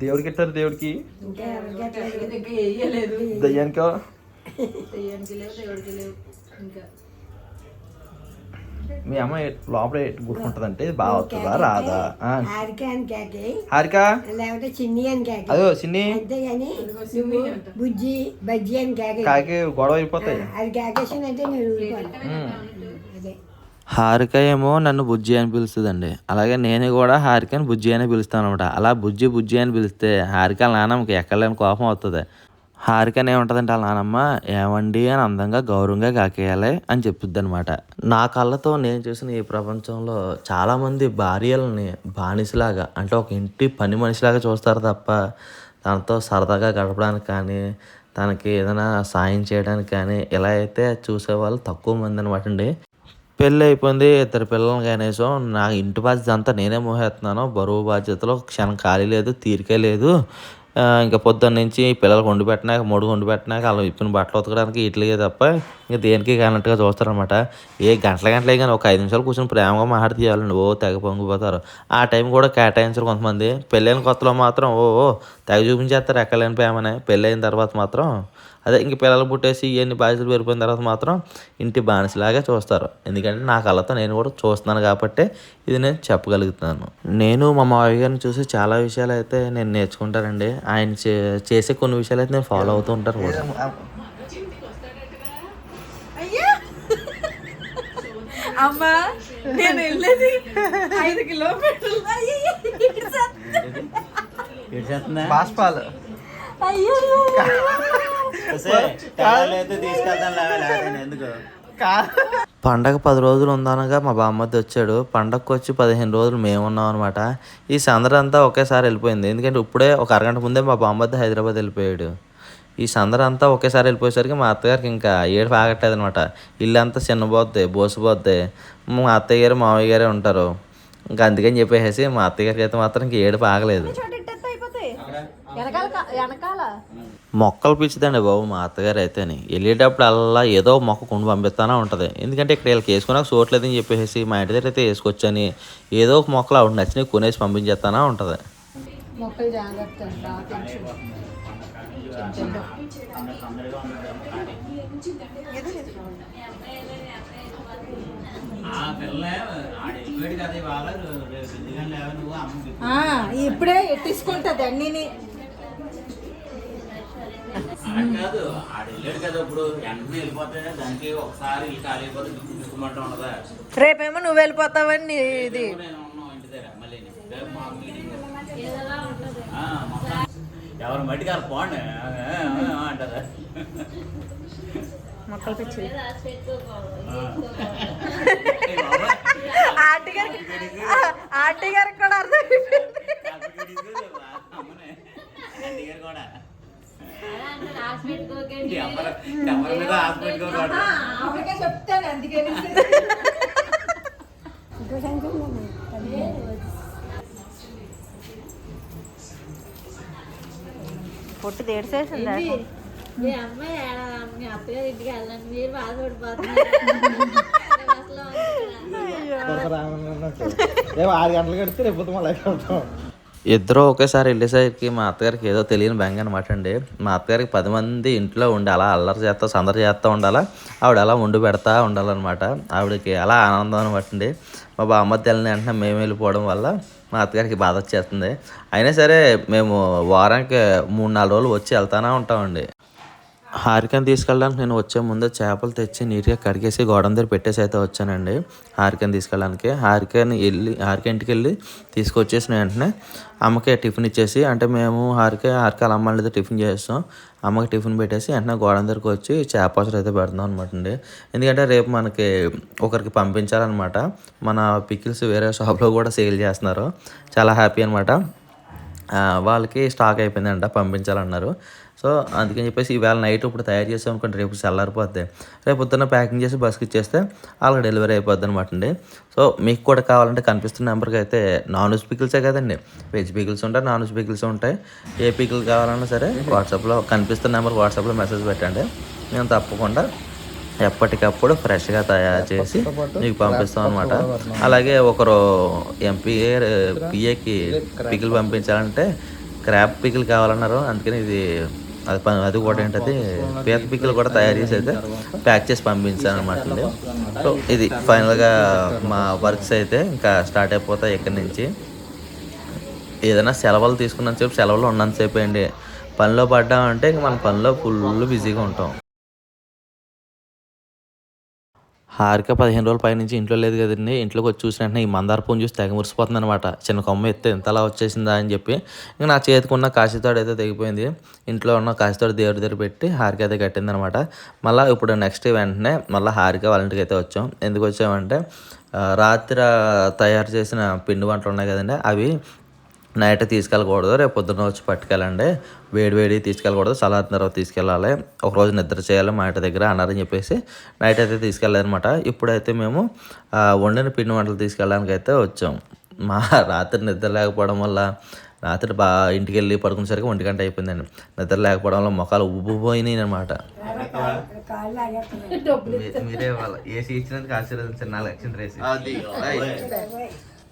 దేవుడికి ఇట్టారు దేవుడికి. దయ్యానికి? మీ అమ్మ లోపల కూర్చుంటదంటే ఇది బాగా అవుతుందా రాదా. హారిక అని కేకే హారిక? లేకపోతే చిన్ని అని కేకే అదో చిన్ని? బుజ్జి బజ్జి అని కేకే గొడవ అయిపోతాయి. అంటే అదే హారిక ఏమో నన్ను బుజ్జి అని పిలుస్తుందండి. అలాగే నేను కూడా హారికని బుజ్జి అని పిలుస్తాను అనమాట అలా బుజ్జి బుజ్జి అని పిలిస్తే హారిక నాన్నమ్మకి ఎక్కడలేని కోపం వస్తుంది హారికనే ఉంటుందంటే వాళ్ళ నానమ్మ ఏమండి అని అందంగా గౌరవంగా కాకేయాలి అని చెప్తుంది అనమాట నా కళ్ళతో నేను చూసిన ఈ ప్రపంచంలో చాలామంది భార్యలని బానిసలాగా అంటే ఒక ఇంటి పని మనిషిలాగా చూస్తారు తప్ప తనతో సరదాగా గడపడానికి కానీ తనకి ఏదైనా సాయం చేయడానికి కానీ ఇలా అయితే చూసేవాళ్ళు తక్కువ మంది అనమాట అండి. పెళ్ళి అయిపోయింది ఇద్దరు పిల్లలు కనీసం నా ఇంటి బాధ్యత అంతా నేనే మోహేస్తున్నాను బరువు బాధ్యతలో క్షణం ఖాళీ లేదు తీరికే లేదు. ఇంకా పొద్దున్న నుంచి పిల్లలకు వండి పెట్టినాక మూడు వండి పెట్టినాక వాళ్ళు ఇప్పిన బట్టలు ఉతకడానికి ఇట్లే తప్ప ఇంకా దేనికి కానట్టుగా చూస్తారనమాట ఏ గంటల గంటలే కానీ ఒక ఐదు నిమిషాలు కూర్చొని ప్రేమగా మాట్లాడి తీయాలండి ఓ తెగ పొంగిపోతారు. ఆ టైం కూడా కేటాయించరు కొంతమంది. పెళ్ళైన కొత్తలో మాత్రం ఓ ఓ తెగ చూపించేస్తారు ఎక్కలేని ప్రేమనే. పెళ్ళైన తర్వాత మాత్రం అదే ఇంక పిల్లలు పుట్టేసి ఇవన్నీ బాధ్యతలు పెరిగిపోయిన తర్వాత మాత్రం ఇంటి బానిసలాగా చూస్తారు. ఎందుకంటే నా కళ్ళతో నేను కూడా చూస్తున్నాను కాబట్టి ఇది నేను చెప్పగలుగుతున్నాను. నేను మా మావయ్య గారిని చూసి చాలా విషయాలు అయితే నేను నేర్చుకుంటానండి. ఆయన చే- చేసే కొన్ని విషయాలు అయితే నేను ఫాలో అవుతూ ఉంటాను కూడా. అమ్మా నేను వెళ్ళేది ఐదు కిలోమీటర్లు బాష్పాలు. అయ్యో పండగ పది రోజులు ఉందనగా మా బామ్మద్ది వచ్చాడు. పండగకి వచ్చి పదిహేను రోజులు మేము ఉన్నాం అనమాట ఈ సందడి అంతా ఒకేసారి వెళ్ళిపోయింది. ఎందుకంటే ఇప్పుడే ఒక అరగంట ముందే మా బామ్మద్ది హైదరాబాద్ వెళ్ళిపోయాడు. ఈ సందడి అంతా ఒకేసారి వెళ్ళిపోయేసరికి మా అత్తగారికి ఇంకా ఏడు ఆగట్లేదు అనమాట ఇల్లు అంతా చిన్నబోద్ది బోసిపోద్ది మా అత్తయ్య గారు మావయ్య గారే ఉంటారు. ఇంకా అందుకని చెప్పేసి మా అత్తయ్య గారికి అయితే మాత్రం ఇంక ఏడుపు ఆగలేదు. మొక్కలు పిచ్చిదండి బాబు మా అత్తగారు అయితేని. వెళ్ళేటప్పుడు అలా ఏదో మొక్క కొని పంపిస్తానే ఉంటుంది. ఎందుకంటే ఇక్కడ వీళ్ళకి వేసుకున్నాక చోట్లేదని చెప్పేసి మా ఇంటి దగ్గర అయితే వేసుకొచ్చని ఏదో ఒక మొక్కలు ఆవిడ నచ్చినవి కొనేసి పంపించేస్తానే ఉంటుంది. మొక్కలు జాగ్రత్త ఇప్పుడే ఎట్టించుకుంటది అన్నిని. కాదు ఆడు వెళ్ళాడు కదా ఇప్పుడు వెంటనే వెళ్ళిపోతాడే దానికి ఒకసారి ఇల్లు ఖాళీ అయిపోతే దిక్కుమంటూ ఉండదా? రేపేమో నువ్వు వెళ్ళిపోతావని ఇది. మళ్ళీ ఎవరు మట్టికి వాళ్ళు పోండి. అంటారా. మొక్కలు పిచ్చి. ఆంటీ గారికి ఆంటీ గారికి కూడా ఆవిడకే చెప్తాను అందుకని పొట్టు దేడిసేసిందా మీ అమ్మాయి మీ అత్తగారి ఇంటికి వెళ్ళండి మీరు బాధపడిపోతున్నారు. అసలు ఆరు గంటలు కడితే రేపు మళ్ళీ వెళ్తాం ఇద్దరు ఒకేసారి వెళ్ళేసరికి మా అత్తగారికి ఏదో తెలియని బెంగ అనమాట అండి. మా అత్తగారికి పది మంది ఇంట్లో ఉండి అలా అల్లరి చేస్తా సందడి చేస్తూ ఉండాలా? ఆవిడ అలా వండి పెడతా ఉండాలన్నమాట. ఆవిడకి అలా ఆనందం అనమాట అండి. మా బామ్మద్ది వెళ్ళిన వెంటనే మేము వెళ్ళిపోవడం వల్ల మా అత్తగారికి బాధ వచ్చేస్తుంది. అయినా సరే మేము వారానికి మూడు నాలుగు రోజులు వచ్చి వెళ్తానే ఉంటామండి. హారికను తీసుకెళ్ళడానికి నేను వచ్చే ముందు చేపలు తెచ్చి నీట్గా కడిగేసి గోడం దగ్గర పెట్టేసి అయితే వచ్చానండి హారికను తీసుకెళ్ళడానికి. హారికని వెళ్ళి హారిక ఇంటికి వెళ్ళి తీసుకొచ్చేసిన వెంటనే అమ్మకి టిఫిన్ ఇచ్చేసి అంటే మేము హారిక హారిక వాళ్ళ అమ్మ టిఫిన్ చేస్తాం. అమ్మకి టిఫిన్ పెట్టేసి వెంటనే గోడం దగ్గరకు వచ్చి చేపలు అయితే పెడతాం అనమాట అండి. ఎందుకంటే రేపు మనకి ఒకరికి పంపించాలన్నమాట. మన పికిల్స్ వేరే షాప్లో కూడా సేల్ చేస్తున్నారు. చాలా హ్యాపీ అనమాట వాళ్ళకి స్టాక్ అయిపోయిందంట పంపించాలన్నారు. సో అందుకని చెప్పేసి ఈవేళ నైట్ ఇప్పుడు తయారు చేసాం అనుకోండి రేపు చల్లారిపోద్ది. రేపు పొద్దున్న ప్యాకింగ్ చేసి బస్కి ఇచ్చేస్తే వాళ్ళకి డెలివరీ అయిపోద్ది అనమాట అండి. సో మీకు కూడా కావాలంటే కనిపిస్తున్న నెంబర్కి అయితే నాన్ వెజ్ పికిల్సే కదండి. వెజ్ పికిల్స్ ఉంటాయి నాన్ వెజ్ పికిల్స్ ఉంటాయి. ఏ పికిల్ కావాలన్నా సరే వాట్సాప్లో కనిపిస్తున్న నెంబర్ వాట్సాప్లో మెసేజ్ పెట్టండి. మేము తప్పకుండా ఎప్పటికప్పుడు ఫ్రెష్గా తయారు చేసి మీకు పంపిస్తాం అనమాట అలాగే ఒకరు ఎంపీఏ పిఏకి పికిల్ పంపించాలంటే క్రాప్ పికిల్ కావాలన్నారు. అందుకని ఇది అది పని అది కూడా ఏంటది పీత పిక్కలు కూడా తయారు చేసి అయితే ప్యాక్ చేసి పంపించాను అనమాట అండి. సో ఇది ఫైనల్గా మా వర్క్స్ అయితే ఇంకా స్టార్ట్ అయిపోతాయి ఇక్కడి నుంచి. ఏదైనా సెలవులు తీసుకున్నంతసేపు సెలవులు ఉన్నంతసేపు అండి పనిలో పడ్డామంటే ఇంక మన పనిలో ఫుల్ బిజీగా ఉంటాం. హారిక పదిహేను రోజుల పై నుంచి ఇంట్లో లేదు కదండి. ఇంట్లోకి వచ్చి చూసిన వెంటనే ఈ మందార పూని చూసి తెగ మురిసిపోతుంది అనమాట. చిన్న కొమ్మ ఎత్తే ఇంతలా వచ్చేసిందా అని చెప్పి ఇంకా నా చేతికి ఉన్న కాశీతోడు అయితే తెగిపోయింది. ఇంట్లో ఉన్న కాశీతోడు దేవుడి దగ్గర పెట్టి హారిక అయితే కట్టింది అనమాట. మళ్ళీ ఇప్పుడు నెక్స్ట్ వెంటనే మళ్ళీ హారిక వాళ్ళ ఇంటికి అయితే వచ్చాం. ఎందుకు వచ్చామంటే రాత్రి తయారు చేసిన పిండి వంటలు ఉన్నాయి కదండి. అవి నైట్ తీసుకెళ్ళకూడదు రేపు పొద్దున్న వచ్చి పట్టుకెళ్ళండి. వేడి వేడి తీసుకెళ్ళకూడదు చల్లారిన తర్వాత తీసుకెళ్ళాలి. ఒక రోజు నిద్ర చేయాలి మా ఇంటి దగ్గర అన్నారని చెప్పేసి నైట్ అయితే తీసుకెళ్ళాలన్నమాట ఇప్పుడైతే మేము వండిన పిండి వంటలు తీసుకెళ్ళడానికి అయితే వచ్చాం. మా రాత్రి నిద్ర లేకపోవడం వల్ల రాత్రి బా ఇంటికి వెళ్ళి పడుకునేసరికి ఒంటి గంట అయిపోయిందండి. నిద్ర లేకపోవడం వల్ల మొఖాలు ఉబ్బిపోయినాయి అనమాట మీరే వాళ్ళ ఏసీ ఇచ్చినందుకు ఆశీర్వదించారు నాలుగు లక్షలు రేసి.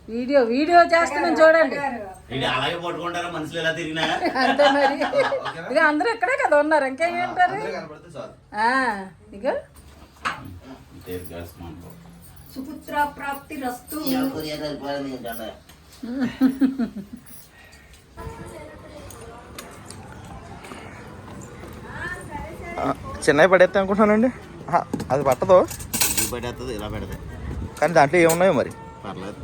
వీడియో వీడియో చేస్తున్నాం చూడండి. ఇది అలాగే పట్టుకుంటారా? మనుషులు ఎలా తిరిగినా? అంతే మరి. ఇక అందరూ ఇక్కడే కదా ఉన్నారు. ఇంకేం ఏంటారు ఆ, ఇక సుపుత్ర ప్రాప్తి రస్తు. చిన్నవి పడేస్తే అనుకుంటున్నానండి? అది పట్టదు. పడేస్తుంది ఇలా పెడతాయి. కానీ దాంట్లో ఏమున్నాయో మరి? పర్లేదు.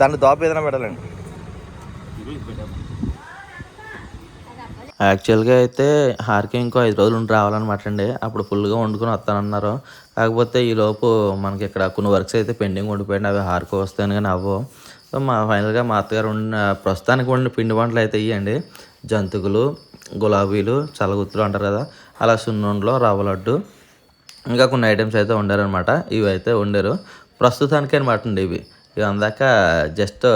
దాన్ని దాపు ఏదైనా పెట్టాలండి. యాక్చువల్గా అయితే హార్కి ఇంకో ఐదు రోజులు ఉండి రావాలన్నమాట అండి. అప్పుడు ఫుల్గా వండుకొని వస్తానన్నారు. కాకపోతే ఈ లోపు మనకి ఇక్కడ కొన్ని వర్క్స్ అయితే పెండింగ్ ఉండిపోయింది అవి హార్కి వస్తాయని కానీ అవ్వవు. సో మా ఫైనల్గా మా అత్తగారు వండిన ప్రస్తుతానికి వండిన పిండి వంటలు అయితే ఇవ్వండి జంతుకులు గులాబీలు చల్లగుత్తులు అంటారు కదా అలా సున్నుండలో రవ్వ లడ్డు ఇంకా కొన్ని ఐటమ్స్ అయితే వండారనమాట ఇవి అయితే వండారు. ప్రస్తుతానికి అనమాట అండి ఇవి. ఇవి అందాక జస్ట్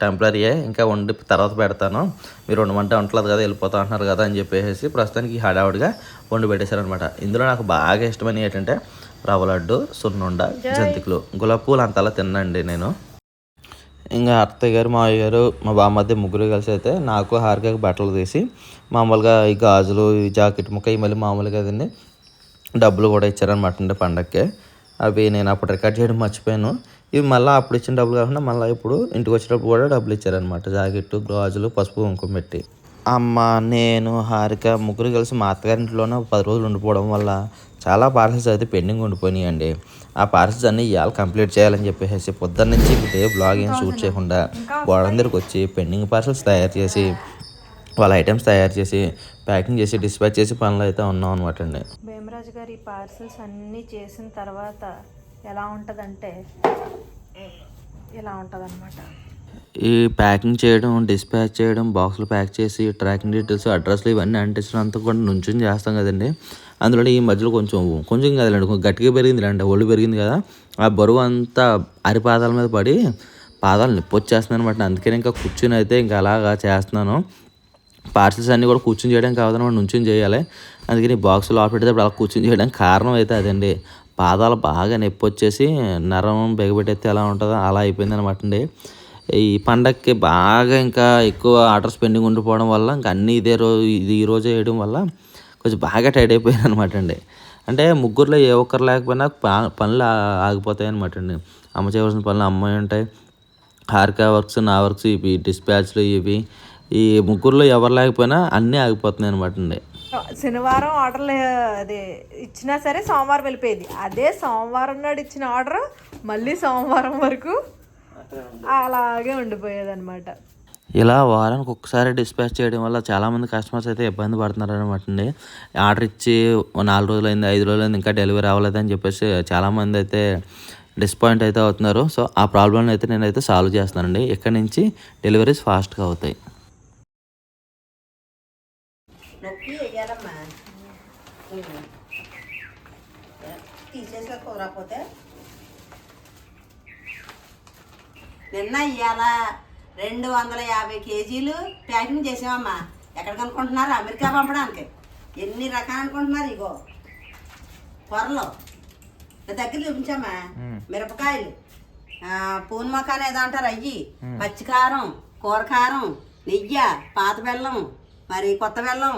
టెంపరీయే ఇంకా వండి తర్వాత పెడతాను. మీరు వండమంటే వంటలేదు కదా వెళ్ళిపోతా అంటున్నారు కదా అని చెప్పేసి ప్రస్తుతానికి హడావుడిగా వండి పెట్టేశారనమాట ఇందులో నాకు బాగా ఇష్టమైన ఏంటంటే రవ్వ లడ్డు సున్నుండ జంతికలు. గులాబీ పూలు అంతలా తిన్నండి నేను. ఇంకా అత్తయ్య గారు మావయ్య గారు మా బామ్మద్ది ముగ్గురు కలిసి అయితే నాకు హారికకి బట్టలు తీసి మామూలుగా ఈ గాజులు ఈ జాకెట్ ముక్క ఈ మళ్ళీ మామూలుగా కదండి డబ్బులు కూడా ఇచ్చారనమాట అండి పండక్కే. అవి నేను అప్పుడు రికార్డ్ చేయడం మర్చిపోయాను. ఇవి మళ్ళీ అప్పుడు ఇచ్చిన డబ్బులు కాకుండా మళ్ళీ ఇప్పుడు ఇంటికి వచ్చేటప్పుడు కూడా డబ్బులు ఇచ్చారనమాట జాకెట్ గాజులు పసుపు కుంకుమ పెట్టి. అమ్మ నేను హారిక ముగ్గురు కలిసి మా అత్తగారి ఇంట్లోనే ఒక పది రోజులు ఉండిపోవడం వల్ల చాలా పార్సల్స్ అయితే పెండింగ్ ఉండిపోయినాయండి. ఆ పార్సల్స్ అన్నీ ఇవాళ కంప్లీట్ చేయాలని చెప్పేసి పొద్దున్న నుంచి ఇదే బ్లాగ్ ఏం షూట్ చేయకుండా వాళ్ళందరికి వచ్చి పెండింగ్ పార్సల్స్ తయారు చేసి వాళ్ళ ఐటమ్స్ తయారు చేసి ప్యాకింగ్ చేసి డిస్పాచ్ చేసి పనులు అయితే ఉన్నాం అనమాట అండి. భీమరాజు గారి పార్సల్స్ అన్నీ చేసిన తర్వాత ఎలా ఉంటుందంటే ఇలా ఉంటుంది ఈ ప్యాకింగ్ చేయడం డిస్పాచ్ చేయడం బాక్సులు ప్యాక్ చేసి ట్రాకింగ్ డీటెయిల్స్ అడ్రస్లు ఇవన్నీ అంటించడంతో కూడా నుంచుని చేస్తాం కదండి. అందులో ఈ మధ్యలో కొంచెం కొంచెం కదండి కొంచెం గట్టిగా పెరిగింది అండి ఒళ్ళు పెరిగింది కదా. ఆ బరువు అంతా అరిపాదాల మీద పడి పాదాలు నొప్పి వచ్చేస్తున్నాయి అనమాట అందుకని ఇంకా కూర్చుని అయితే ఇంకా అలాగా చేస్తున్నాను. పార్సల్స్ అన్నీ కూడా కూర్చుని చేయడం కావాలన్నమాట నుంచుని చేయాలి. అందుకని బాక్స్ లోపల పెడితే అలా కూర్చుని చేయడానికి కారణం అయితే అదండి. పాదాలు బాగా నొప్పి వచ్చేసి నరం బెగబెట్టేస్తే ఎలా ఉంటుందో అలా అయిపోయింది అనమాట అండి. ఈ పండక్కి బాగా ఇంకా ఎక్కువ ఆర్డర్స్ పెండింగ్ ఉండిపోవడం వల్ల ఇంకా అన్నీ ఇదే రోజు ఇది ఈ రోజే వేయడం వల్ల కొంచెం బాగా టైట్ అయిపోయాను అనమాట అండి. అంటే ముగ్గురులో ఏ ఒక్కరు లేకపోయినా పా- పనులు ఆగిపోతాయి అనమాట అండి. అమ్మ చేయవలసిన పనులు అమ్మాయి ఉంటాయి. హార్కా వర్క్స్ నా వర్క్స్ ఇవి డిస్పాచ్లు ఇవి. ఈ ముగ్గురులో ఎవరు లేకపోయినా అన్నీ ఆగిపోతున్నాయి అనమాట అండి. శనివారం ఆర్డర్లు అదే ఇచ్చినా సరే సోమవారం వెళ్ళిపోయేది. అదే సోమవారం నాడు ఇచ్చిన ఆర్డర్ మళ్ళీ సోమవారం వరకు అలాగే ఉండిపోయేది అనమాట ఇలా వారానికి ఒక్కసారి డిస్పాచ్ చేయడం వల్ల చాలామంది కస్టమర్స్ అయితే ఇబ్బంది పడుతున్నారు అనమాట అండి. ఆర్డర్ ఇచ్చి నాలుగు రోజులు అయింది ఐదు రోజులు అయింది ఇంకా డెలివరీ అవ్వలేదని చెప్పేసి చాలామంది అయితే డిస్పాయింట్ అయితే అవుతున్నారు. సో ఆ ప్రాబ్లమ్ని అయితే నేనైతే సాల్వ్ చేస్తానండి ఇక్కడ నుంచి? డెలివరీస్ ఫాస్ట్గా అవుతాయి. తీసేసా కూరపోతే నిన్న ఇవాళ రెండు వందల యాభై కేజీలు ప్యాకింగ్ చేసామమ్మా ఎక్కడికి అనుకుంటున్నారు అమెరికా పంపడానికి. ఎన్ని రకాలు అనుకుంటున్నారు ఇగో? కొరలు నా దగ్గర చూపించమ్మా. మిరపకాయలు. పూన్ మకాన్ ఏదో అంటారు అయ్యి. పచ్చికారం కూరకారం నెయ్యి పాత బెల్లం మరి కొత్త బెల్లం.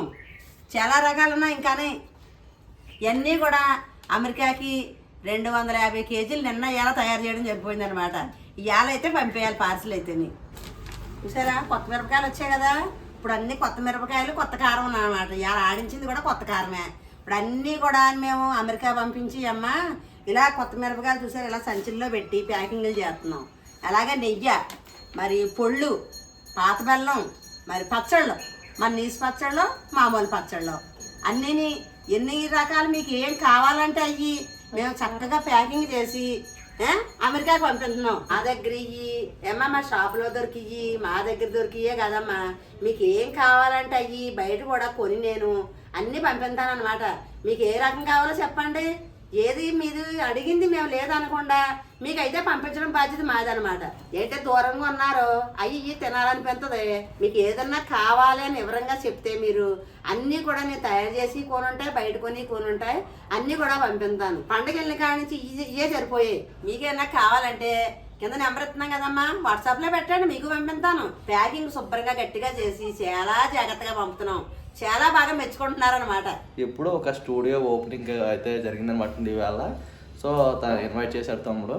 చాలా రకాలు ఉన్నాయి ఇంకానే. ఇవన్నీ కూడా అమెరికాకి రెండు వందల యాభై కేజీలు నిన్న ఇలా తయారు చేయడం జరిపోయింది అనమాట ఇవాళ అయితే పంపేయాలి పార్సిల్ అయితేని. చూసారా? కొత్త మిరపకాయలు వచ్చాయి కదా? ఇప్పుడు అన్ని కొత్త మిరపకాయలు కొత్త కారం అనమాట ఇవాళ ఆడించింది కూడా కొత్త కారమే. ఇప్పుడు అన్నీ కూడా మేము అమెరికా పంపించి అమ్మ ఇలా కొత్త మిరపకాయలు చూసారు? ఇలా సంచుల్లో పెట్టి ప్యాకింగ్లు చేస్తున్నాం. అలాగే నెయ్యి మరి పొళ్ళు పాత బెల్లం మరి పచ్చళ్ళు మన నీసు పచ్చళ్ళు మామూలు పచ్చళ్ళు. అన్నీని ఎన్ని రకాలు మీకు ఏం కావాలంటే అయ్యి మేము చక్కగా ప్యాకింగ్ చేసి అమెరికాకి పంపిస్తున్నాం. మా దగ్గర ఇయ్యి ఏమా మా షాపులో దొరికియి మా దగ్గర దొరికియే కదమ్మా. మీకు ఏం కావాలంటే అయ్యి బయట కూడా కొని నేను అన్నీ పంపిస్తాను అనమాట మీకు ఏ రకం కావాలో చెప్పండి. ఏది మీది అడిగింది మేము లేదనకుండా మీకైతే పంపించడం బాధ్యత మాదనమాట. ఏంటంటే దూరంగా ఉన్నారో? అయ్యి ఇవి తినాలనిపిస్తుంది. మీకు ఏదన్నా కావాలి అని వివరంగా చెప్తే మీరు అన్నీ కూడా నేను తయారు చేసి కొనుంటాయి బయట కొని కొనుంటాయి అన్నీ కూడా పంపిస్తాను. పండగ వెళ్ళిన కాడ నుంచి ఇయ్యే సరిపోయాయి. మీకేమన్నా కావాలంటే కింద నెంబర్ ఇస్తున్నాం కదమ్మా. వాట్సాప్లో పెట్టండి మీకు పంపిస్తాను. ప్యాకింగ్ శుభ్రంగా గట్టిగా చేసి చాలా జాగ్రత్తగా పంపుతున్నాం. చాలా బాగా మెచ్చుకుంటున్నారు అనమాట ఎప్పుడు ఒక స్టూడియో ఓపెనింగ్ అయితే జరిగిందనమాట ఇవాళ. సో తను ఇన్వైట్ చేశాడు తమ్ముడు.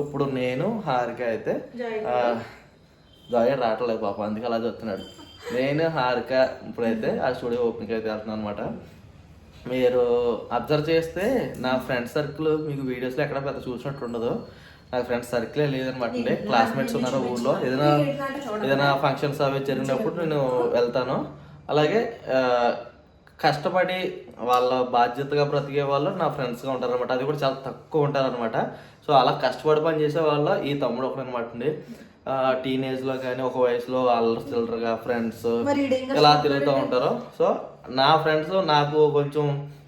ఇప్పుడు నేను హారిక అయితే ఆ, జాయిన్ రావట్లేదు పాప అందుకే అలా చెప్తున్నాడు. నేను హారిక ఇప్పుడైతే ఆ స్టూడియో ఓపెనింగ్ అయితే వెళ్తున్నాను అనమాట మీరు అబ్జర్వ్ చేస్తే నా ఫ్రెండ్ సర్కిల్ మీకు వీడియోస్లో ఎక్కడ పెద్ద చూసినట్టు ఉండదు. నాకు ఫ్రెండ్స్ సర్కిలే లేదనమాట అండి. క్లాస్మేట్స్ ఉన్నారు ఊళ్ళో ఏదైనా ఏదైనా ఫంక్షన్స్ అవి జరిగినప్పుడు నేను వెళ్తాను. అలాగే కష్టపడి వాళ్ళ బాధ్యతగా బ్రతికే వాళ్ళు నా ఫ్రెండ్స్గా ఉంటారు అనమాట అది కూడా చాలా తక్కువ ఉంటారు అనమాట సో అలా కష్టపడి పని చేసే వాళ్ళు ఈ తమ్ముడు ఒకడు అనమాట అండి. టీనేజ్లో కానీ ఒక వయసులో అల్లరి చిల్లరగా ఫ్రెండ్స్ ఇలా తిరుగుతూ ఉంటారు. సో నా ఫ్రెండ్స్ నాకు కొంచెం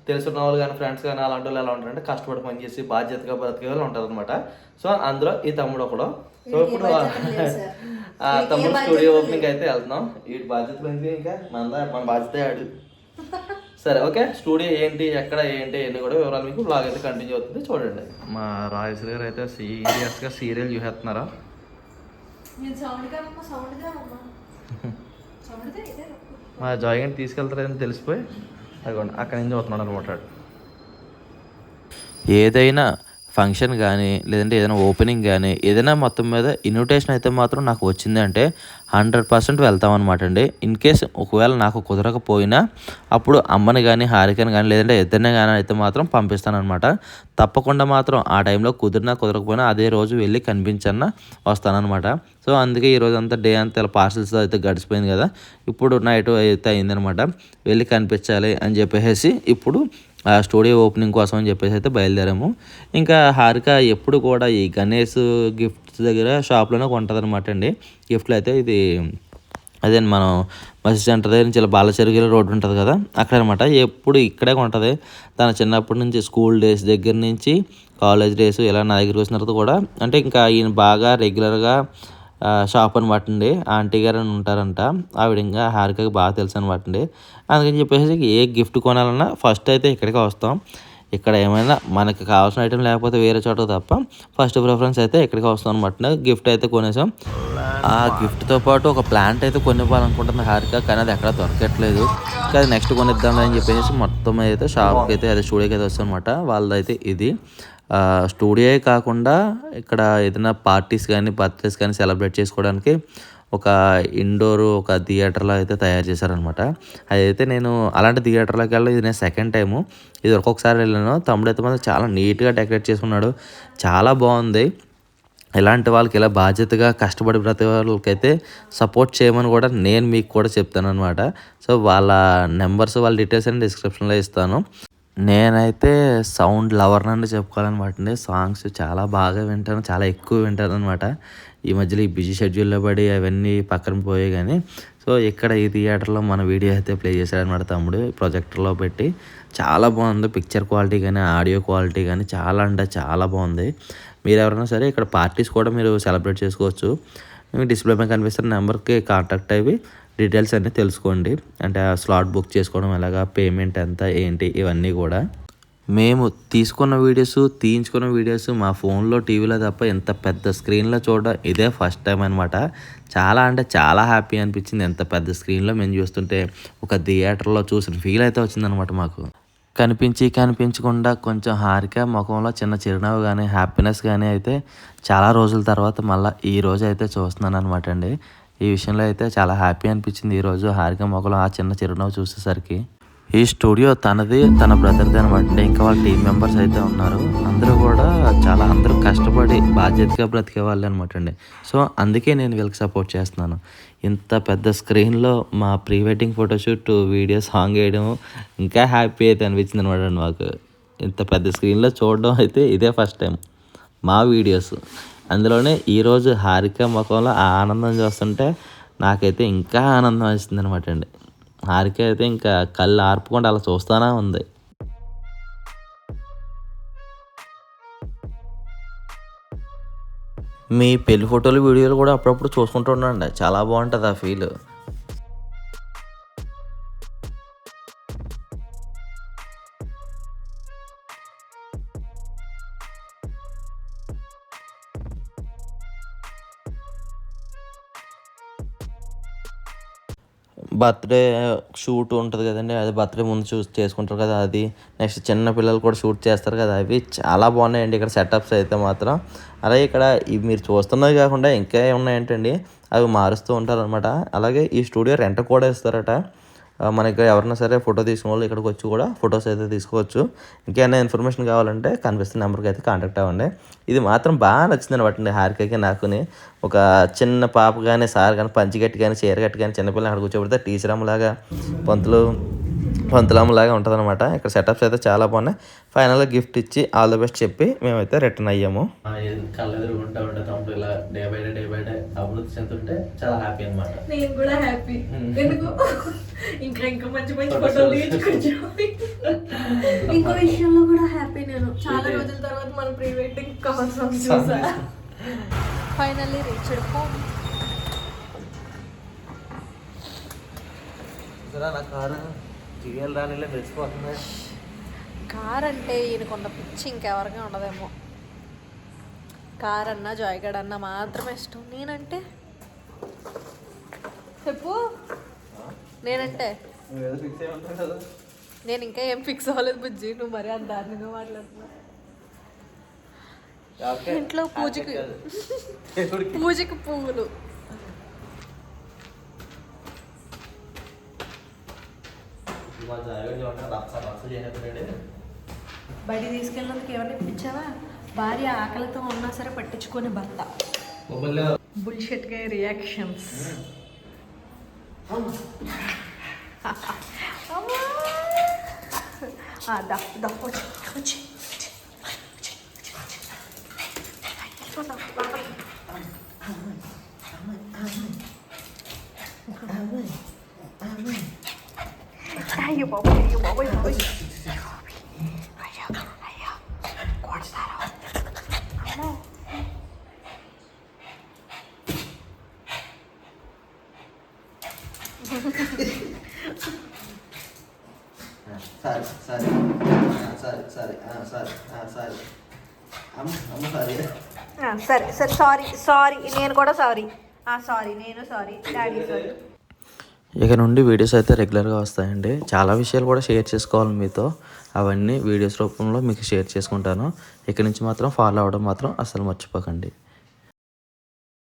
తెలిసిన వాళ్ళు కానీ ఫ్రెండ్స్ కానీ అలాంటి వాళ్ళు ఎలా ఉంటారంటే కష్టపడి పని చేసి బాధ్యతగా బ్రతికే వాళ్ళు ఉంటారు అనమాట సో అందులో ఈ తమ్ముడు ఒకడు. సో ఇప్పుడు ఆ తమ్ముడు స్టూడియో ఓపెనింగ్ అయితే వెళ్తున్నాం. ఈ బాధ్యతలు ఏంటి ఇంకా. మన మన బాధ్యత ఆడు. సరే ఓకే. స్టూడియో ఏంటి ఎక్కడ ఏంటి అన్ని కూడా వివరాలు మీకు బ్లాగ్ అయితే కంటిన్యూ అవుతుంది. చూడండి. మా రాయస్ గారు అయితే సీరియస్గా సీరియల్ చూసేస్తున్నారా? మా జాయింట్ తీసుకెళ్తారని తెలిసిపోయి. అదిగోండి అక్కడి నుంచి వస్తున్నాడు అనమాట ఏదైనా ఫంక్షన్ కానీ లేదంటే ఏదైనా ఓపెనింగ్ కానీ ఏదైనా మొత్తం మీద ఇన్విటేషన్ అయితే మాత్రం నాకు వచ్చిందంటే హండ్రెడ్ పర్సెంట్ వెళ్తాం అనమాట అండి. ఇన్ కేస్ ఒకవేళ నాకు కుదరకపోయినా అప్పుడు అమ్మని కానీ హారికని కానీ లేదంటే ఇద్దరిని కానీ అయితే మాత్రం పంపిస్తాను అనమాట తప్పకుండా మాత్రం ఆ టైంలో కుదిరినా కుదరకపోయినా అదే రోజు వెళ్ళి కనిపించన్నా వస్తానన్నమాట. సో అందుకే ఈ రోజు అంతా డే అంతా ఇలా పార్సల్స్ అయితే గడిచిపోయింది కదా. ఇప్పుడు నైట్ అయితే అయిందనమాట వెళ్ళి కనిపించాలి అని చెప్పేసి ఇప్పుడు స్టూడియో ఓపెనింగ్ కోసం అని చెప్పేసి అయితే బయలుదేరాము. ఇంకా హారిక ఎప్పుడు కూడా ఈ గణేష్ గిఫ్ట్స్ దగ్గర షాప్లోనే కొంటుంది అనమాట అండి. గిఫ్ట్లు అయితే ఇది అదే మనం బస్ సెంటర్ దగ్గర నుంచి ఇలా బాలచెరుగిల రోడ్డు ఉంటుంది కదా అక్కడ అనమాట ఎప్పుడు ఇక్కడే ఉంటుంది తన చిన్నప్పటి నుంచి స్కూల్ డేస్ దగ్గర నుంచి కాలేజ్ డేస్ ఇలా నా దగ్గరికి వచ్చిన తర్వాత కూడా అంటే ఇంకా ఈయన బాగా రెగ్యులర్గా షాప్ అనమాట అండి ఆంటీ గారు అని ఉంటారంట. ఆవిడ ఇంకా హారికకి బాగా తెలుసు అనమాట అండి అందుకని చెప్పేసి ఏ గిఫ్ట్ కొనాలన్నా ఫస్ట్ అయితే ఇక్కడికి వస్తాం. ఇక్కడ ఏమైనా మనకి కావాల్సిన ఐటెం లేకపోతే వేరే చోట తప్ప ఫస్ట్ ప్రిఫరెన్స్ అయితే ఇక్కడికి వస్తాం అనమాట గిఫ్ట్ అయితే కొనేసాం. ఆ గిఫ్ట్తో పాటు ఒక ప్లాంట్ అయితే కొనివ్వాలనుకుంటుంది హారిక కానీ అది ఎక్కడ దొరకట్లేదు. కానీ నెక్స్ట్ కొనిద్దాం అని చెప్పేసి మొత్తం అయితే షాప్కి అయితే అదే స్టూడియోకి అయితే వస్తాం అనమాట వాళ్ళదైతే ఇది. స్టూడియోయే కాకుండా ఇక్కడ ఏదైనా పార్టీస్ కానీ బర్త్డేస్ కానీ సెలబ్రేట్ చేసుకోవడానికి ఒక ఇండోర్ ఒక థియేటర్లో అయితే తయారు చేశారనమాట అదైతే నేను అలాంటి థియేటర్లోకి వెళ్ళి ఇది నేను సెకండ్ టైము. ఇది ఒక్కొక్కసారి వెళ్ళాను. తమ్ముడు అయితే మాత్రం చాలా నీట్గా డెకరేట్ చేసుకున్నాడు. చాలా బాగుంది. ఇలాంటి వాళ్ళకి ఇలా బాధ్యతగా కష్టపడి ప్రతి వాళ్ళకైతే సపోర్ట్ చేయమని కూడా నేను మీకు కూడా చెప్తాను అనమాట సో వాళ్ళ నెంబర్స్ వాళ్ళ డీటెయిల్స్ అని డిస్క్రిప్షన్లో ఇస్తాను. నేనైతే సౌండ్ లవర్ నుండి చెప్పుకోవాలన్నమాట అండి సాంగ్స్ చాలా బాగా వింటాను చాలా ఎక్కువ వింటాను అనమాట ఈ మధ్యలో ఈ బిజీ షెడ్యూల్లో పడి అవన్నీ పక్కన పోయాయి కానీ సో ఇక్కడ ఈ థియేటర్లో మన వీడియో అయితే ప్లే చేశాడనమాట తమ్ముడు. ప్రొజెక్టర్లో పెట్టి చాలా బాగుంది. పిక్చర్ క్వాలిటీ కానీ ఆడియో క్వాలిటీ కానీ చాలా అంటే చాలా బాగుంది. మీరు ఎవరైనా సరే ఇక్కడ పార్టీస్ కూడా మీరు సెలబ్రేట్ చేసుకోవచ్చు. డిస్ప్లే మీద కనిపిస్తున్న నెంబర్కి కాంటాక్ట్ అయ్యి డీటెయిల్స్ అన్నీ తెలుసుకోండి. అంటే ఆ స్లాట్ బుక్ చేసుకోవడం ఎలాగా పేమెంట్ ఎంత ఏంటి ఇవన్నీ కూడా. మేము తీసుకున్న వీడియోస్ తీయించుకున్న వీడియోస్ మా ఫోన్లో టీవీలో తప్ప ఇంత పెద్ద స్క్రీన్లో చూడడం ఇదే ఫస్ట్ టైం అనమాట చాలా అంటే చాలా హ్యాపీ అనిపించింది ఎంత పెద్ద స్క్రీన్లో మేము చూస్తుంటే. ఒక థియేటర్లో చూసిన ఫీల్ అయితే వచ్చిందనమాట మాకు. కనిపించి కనిపించకుండా కొంచెం హారిక ముఖంలో చిన్న చిరునవ్వు కానీ హ్యాపీనెస్ కానీ అయితే చాలా రోజుల తర్వాత మళ్ళీ ఈ రోజు అయితే చూస్తున్నాను అనమాట అండి. ఈ విషయంలో అయితే చాలా హ్యాపీ అనిపించింది. ఈరోజు హారిక మొగలు ఆ చిన్న చిరునవ్వు చూసేసరికి. ఈ స్టూడియో తనది తన బ్రదర్ది అనమాట ఇంకా వాళ్ళ టీం మెంబర్స్ అయితే ఉన్నారు. అందరూ కూడా చాలా అందరూ కష్టపడి బాధ్యతగా బ్రతికే వాళ్ళు అనమాట అండి. సో అందుకే నేను వీళ్ళకి సపోర్ట్ చేస్తున్నాను. ఇంత పెద్ద స్క్రీన్లో మా pre wedding photoshoot video song వేయడం ఇంకా హ్యాపీ అయితే అనిపించింది అనమాట అండి మాకు. ఇంత పెద్ద స్క్రీన్లో చూడడం అయితే ఇదే ఫస్ట్ టైం మా వీడియోస్. అందులోనే ఈరోజు హారిక ముఖంలో ఆ ఆనందం చూస్తుంటే నాకైతే ఇంకా ఆనందం వేస్తుంది అనమాట అండి. హారిక అయితే ఇంకా కళ్ళు ఆర్పకుండా అలా చూస్తూనే ఉంది. మీ పెళ్ళి ఫోటోలు వీడియోలు కూడా అప్పుడప్పుడు చూసుకుంటూ ఉండండి. చాలా బాగుంటుంది ఆ ఫీల్. బర్త్డే షూట్ ఉంటుంది కదండి అది బర్త్డే ముందు చూస్ చేసుకుంటారు కదా అది. నెక్స్ట్ చిన్న పిల్లలు కూడా షూట్ చేస్తారు కదా అవి. చాలా బాగున్నాయండి ఇక్కడ సెటప్స్ అయితే మాత్రం. అలాగే ఇక్కడ ఇవి మీరు చూస్తున్నది కాకుండా ఇంకా ఉన్నాయంటండి అవి మారుస్తూ ఉంటారు అనమాట అలాగే ఈ స్టూడియో రెంట్ కూడా ఇస్తారట. మనకి ఎవరైనా సరే ఫోటో తీసుకున్న వాళ్ళు ఇక్కడికి వచ్చి కూడా ఫొటోస్ అయితే తీసుకోవచ్చు. ఇంకేమైనా ఇన్ఫర్మేషన్ కావాలంటే కనిపిస్తున్న నెంబర్కి అయితే కాంటాక్ట్ అవ్వండి. ఇది మాత్రం బాగా నచ్చింది అనమాట హారికకి నాకుని. ఒక చిన్న పాప కానీ సార్ కానీ పంచిగట్టి కానీ చీరగట్టి కానీ చిన్నపిల్లలు అక్కడ కూర్చోబెడితే టీచర్ అమ్మలాగా పంతులు పంతులమ్మలాగా ఉంటుంది అనమాట ఇక్కడ సెటప్స్ అయితే చాలా బాగున్నాయి. ఫైనల్గా గిఫ్ట్ ఇచ్చి ఆల్ ద బెస్ట్ చెప్పి మేమైతే రిటర్న్ అయ్యాము. ఉంటే తమ్ముడు ఇలా day by day day by day అభివృద్ధి చెందుతుంటే చాలా హ్యాపీ అనమాట నేను కూడా హ్యాపీ ఎందుకు? ఇంకా ఇంకా మంచి మంచి ఫోటోలు తీయించుకొచ్చాం ఇంకో విషయంలో కూడా హ్యాపీ నేను. చాలా రోజుల తర్వాత మన ప్రీ వెడ్డింగ్ కవర్ సాంగ్ చూసా ఫైనల్లీ రీచ్డ్ హోమ్ నా కారు. టీవీఎల్ రానిలే మెచ్చిపోతుంది కార్ అంటే ఈయనకున్న పిచ్చి ఇంకెవరిగా ఉండదేమో. కార్ అన్నా జాయ్గడ్ అన్నా మాత్రమే ఇష్టం. నేనంటే? చెప్పు. నేనంటే? నేను ఇంకా ఏం ఫిక్స్ అవ్వలేదు బుజ్జి. నువ్వు మరీ అంత దారుణంగా మాట్లాడుతున్నావు? ఇంట్లో పూజకి. పూజకి పువ్వులు మా జాగ్రత్త చూడండి రచ్చ రచ్చ చేసేస్తున్నాడు బయట తీసుకెళ్ళినందుకు ఏమైనా ఇప్పించావా భార్య ఆకలితో ఉన్నా సరే పట్టించుకొని భర్త. మొబైల్లో బుల్షెట్గా రియాక్షన్స్ దా దా వచ్చి వచ్చి అయ్యో బాబోయ్ అయ్యో బాబోయ్ బాబోయ్ అయ్యో అయ్యో కొడతారు అమ్మో సరే సరే సరే సరే సరే సరే అమ్మ అమ్మ సరే ఆ, సరే సరే సారీ సారీ నేను కూడా సారీ. సారీ నేను సారీ. డాడీ సారీ ఇక నుండి వీడియోస్ అయితే రెగ్యులర్గా వస్తాయండి. చాలా విషయాలు కూడా షేర్ చేసుకోవాలి మీతో. అవన్నీ వీడియోస్ రూపంలో మీకు షేర్ చేసుకుంటాను. ఇక నుంచి మాత్రం ఫాలో అవ్వడం మాత్రం అసలు మర్చిపోకండి.